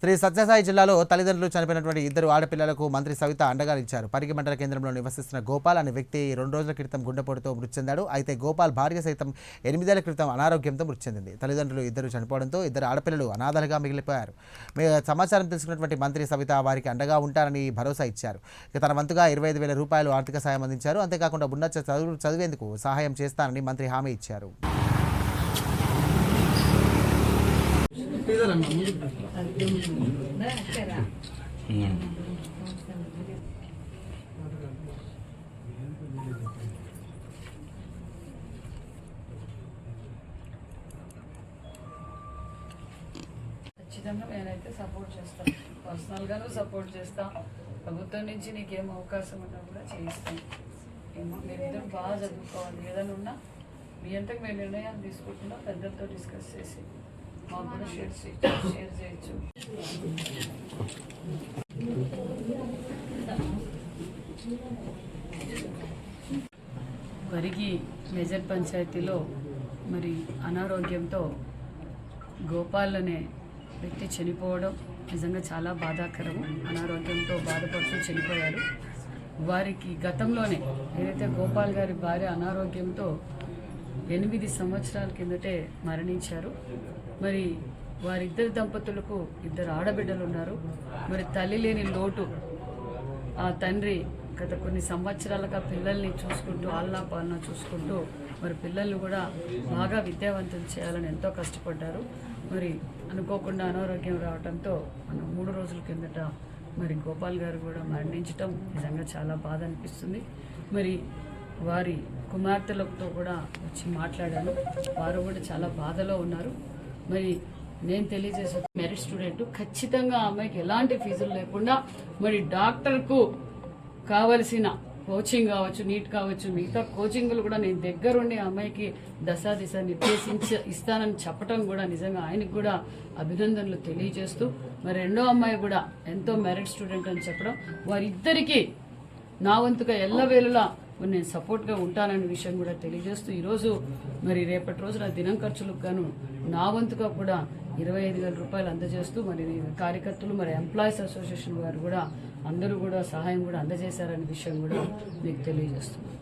శ్రీ సత్యసాయి జిల్లాలో తల్లిదండ్రులు చనిపోయినటువంటి ఇద్దరు ఆడపిల్లలకు మంత్రి సవిత అండగా ఇచ్చారు పరిగి మండల కేంద్రంలో నివసిస్తున్న గోపాల్ అనే వ్యక్తి రెండు రోజుల క్రితం గుండెపోటుతో మృతి చెందాడు. అయితే గోపాల్ భార్య సైతం ఎనిమిదేళ్ళ క్రితం అనారోగ్యంతో మృతి చెందింది. తల్లిదండ్రులు ఇద్దరు చనిపోవడంతో ఇద్దరు ఆడపిల్లలు అనాథలుగా మిగిలిపోయారు. సమాచారం తెలుసుకున్నటువంటి మంత్రి సవిత వారికి అండగా ఉంటారని భరోసా ఇచ్చారు. ఇక తన వంతుగా ఇరవై ఐదు వేల రూపాయలు ఆర్థిక సాయం అందించారు. అంతేకాకుండా ఉన్నత చదువు చదివేందుకు సహాయం చేస్తానని మంత్రి హామీ ఇచ్చారు. ఖచ్చితంగా నేనైతే సపోర్ట్ చేస్తాను పర్సనల్గాను సపోర్ట్ చేస్తా. ప్రభుత్వం నుంచి నీకేం అవకాశం ఉన్నా కూడా చేయిస్తాను ఏమో మీరిద్దరు బాగా చదువుకోవాలి. ఏదైనా ఉన్నా మీ అంతకు మేము నిర్ణయాలు తీసుకుంటున్నా. పెద్దలతో డిస్కస్ చేసి. మాకు కూడా షేర్ చేయొచ్చు షేర్ చేయొచ్చు వరిగి మేజర్ పంచాయతీలో మరి అనారోగ్యంతో గోపాల్ అనే వ్యక్తి చనిపోవడం నిజంగా చాలా బాధాకరం. అనారోగ్యంతో బాధపడుతూ చనిపోయారు. వారికి గతంలోనే ఏదైతే గోపాల్ గారి భార్య అనారోగ్యంతో ఎనిమిది సంవత్సరాల కిందటే మరణించారు. మరి వారిద్దరి దంపతులకు ఇద్దరు ఆడబిడ్డలు ఉన్నారు మరి తల్లి లేని లోటు ఆ తండ్రి గత కొన్ని సంవత్సరాలుగా పిల్లల్ని చూసుకుంటూ ఆలనా పాలన చూసుకుంటూ మరి పిల్లల్ని కూడా బాగా విద్యావంతం చేయాలని ఎంతో కష్టపడ్డారు. మరి అనుకోకుండా అనారోగ్యం రావడంతో మనం మూడు రోజుల కిందట మరి గోపాల్ గారు కూడా మరణించటం నిజంగా చాలా బాధ అనిపిస్తుంది. మరి వారి కుమార్తెలతో కూడా వచ్చి మాట్లాడాను. వారు కూడా చాలా బాధలో ఉన్నారు. మరి నేను తెలియజేసే మెరిట్ స్టూడెంట్ ఖచ్చితంగా అమ్మాయికి ఎలాంటి ఫీజులు లేకుండా మరి డాక్టర్కు కావలసిన కోచింగ్ కావచ్చు నీట్ కావచ్చు మిగతా కోచింగ్లు కూడా నేను దగ్గరుండి అమ్మాయికి దశా దిశ నిర్దేశించ ఇస్తానని చెప్పడం కూడా నిజంగా ఆయనకు కూడా అభినందనలు తెలియజేస్తూ మరి రెండో అమ్మాయి కూడా ఎంతో మెరిట్ స్టూడెంట్ అని చెప్పడం వారిద్దరికీ నా వంతుగా ఎల్లవేళలా మరి నేను సపోర్ట్గా ఉంటాననే విషయం కూడా తెలియజేస్తూ ఈరోజు మరి రేపటి రోజున దినం ఖర్చులకు గాను నా వంతుగా కూడా ఇరవై ఐదు వేల రూపాయలు అందజేస్తూ మరి కార్యకర్తలు మరి ఎంప్లాయీస్ అసోసియేషన్ వారు కూడా అందరూ కూడా సహాయం కూడా అందజేశారనే విషయం కూడా మీకు తెలియజేస్తున్నాను.